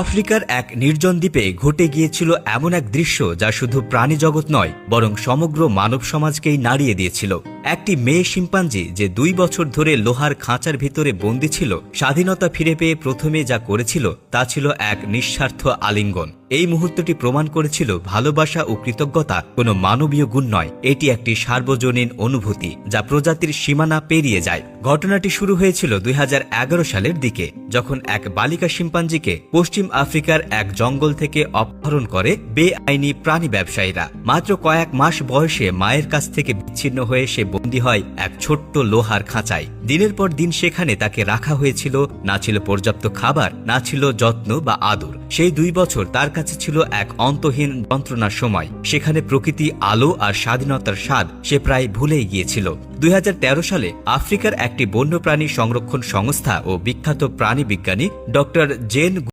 আফ্রিকার এক নির্জন দ্বীপে ঘটে গিয়েছিল এমন এক দৃশ্য যা শুধু প্রাণী জগৎ নয়, বরং সমগ্র মানব সমাজকেই নাড়িয়ে দিয়েছিল। একটি মেয়ে শিম্পাঞ্জি যে দুই বছর ধরে লোহার খাঁচার ভিতরে বন্দী ছিল, স্বাধীনতা ফিরে পেয়ে প্রথমে যা করেছিল তা ছিল এক নিঃস্বার্থ আলিঙ্গন। এই মুহূর্তটি প্রমাণ করেছিল ভালোবাসা ও কৃতজ্ঞতা কোনো মানবীয় গুণ নয়। এটি একটি সার্বজনীন অনুভূতি যা প্রজাতির সীমানা পেরিয়ে যায়। ঘটনাটি শুরু হয়েছিল দুই সালের দিকে, যখন এক বালিকা শিম্পাঞ্জিকে পশ্চিম আফ্রিকার এক জঙ্গল থেকে অপহরণ করে বেআইনি প্রাণী ব্যবসায়ীরা। মাত্র কয়েক মাস বয়সে মায়ের কাছ থেকে বিচ্ছিন্ন হয়ে সে বন্দী হয় এক ছোট্ট লোহার খাঁচায়। দিনের পর দিন সেখানে তাকে রাখা হয়েছিল, না ছিল পর্যাপ্ত খাবার, না ছিল যত্ন বা আদর। সেই দুই বছর তার ছিল এক অন্তহীন যন্ত্রণার সময়। সেখানে প্রকৃতি, আলো আর স্বাধীনতার স্বাদ সে প্রায় ভুলেই গিয়েছিল। দুই হাজার তেরো সালে আফ্রিকার একটি বন্যপ্রাণী সংরক্ষণ সংস্থা ও বিখ্যাত প্রাণী বিজ্ঞানী ডক্টর জেন